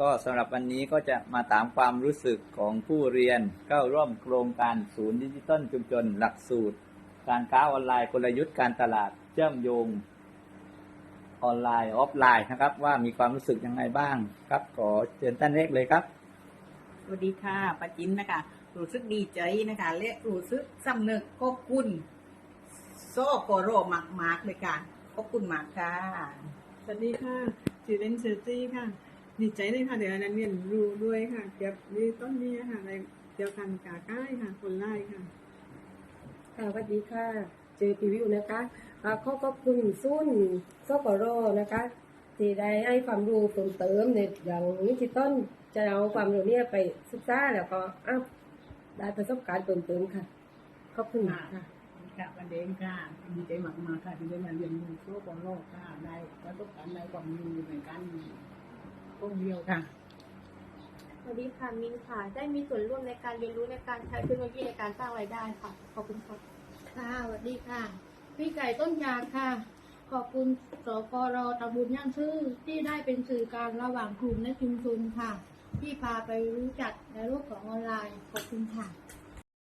ก็สำหรับวันนี้ก็จะมาถามความรู้สึกของผู้เรียนเข้าร่วมโครงการศูนย์ดิจิทัลชุมชน หลักสูตร การค้าออนไลน์กลยุทธ์การตลาดเชื่อมโยงออนไลน์ออฟไลน์นะครับ ว่ามีความรู้สึกยังไงบ้างครับ ขอเชิญท่านเล็กเลยครับสวัสดีค่ะป้าจินนะคะรู้สึกดีใจนะคะและรู้สึกสำนึกขอบคุณโซ่โกโรมากมากๆเลยค่ะขอบคุณมากค่ะสวัสดีค่ะชื่อเล่นเชอร์จี้ค่ะ ดีใจเลยค่ะ เดี๋ยวอันนั้นเรียนรู้ด้วยค่ะ เกี่ยวกับต้นนี้ค่ะอะไรเกี่ยวกันกาก้ายค่ะ คนไล่ค่ะค่ะสวัสดีค่ะ เจอปีวิวนะคะอ่าขอขอบคุณซุ่นซอกโรนะคะที่ได้ให้ความรู้เพิ่มเติมในอย่างนิจิตอลจะเอาความรู้เนี้ไปศึกษาแล้วก็อ้าวได้ประสบการณ์เพิ่มเติมค่ะขอบคุณค่ะค่ะวันเดงค่ะดีใจมากๆค่ะที่ได้มาเรียนรู้โซ่ของโลกค่ะได้ประสบการณ์ได้ความรู้ในการท่ องเที่ยวค่ะสวัสดีค่ะมินค่ะ ได้มีส่วนร่วมในการเรียนรู้ในการใช้เทคโนโลยีในการสร้างรายได้ค่ะ ขอบคุณค่ะค่ะสวัสดีค่ะ พี่ไก่ต้นยางค่ะ ขอบคุณสกรตำบลย่างซื่อที่ได้เป็นสื่อกลางระหว่างกลุ่มและชุมชนค่ะ ที่พาไปรู้จักในโลกของออนไลน์ ขอบคุณค่ะ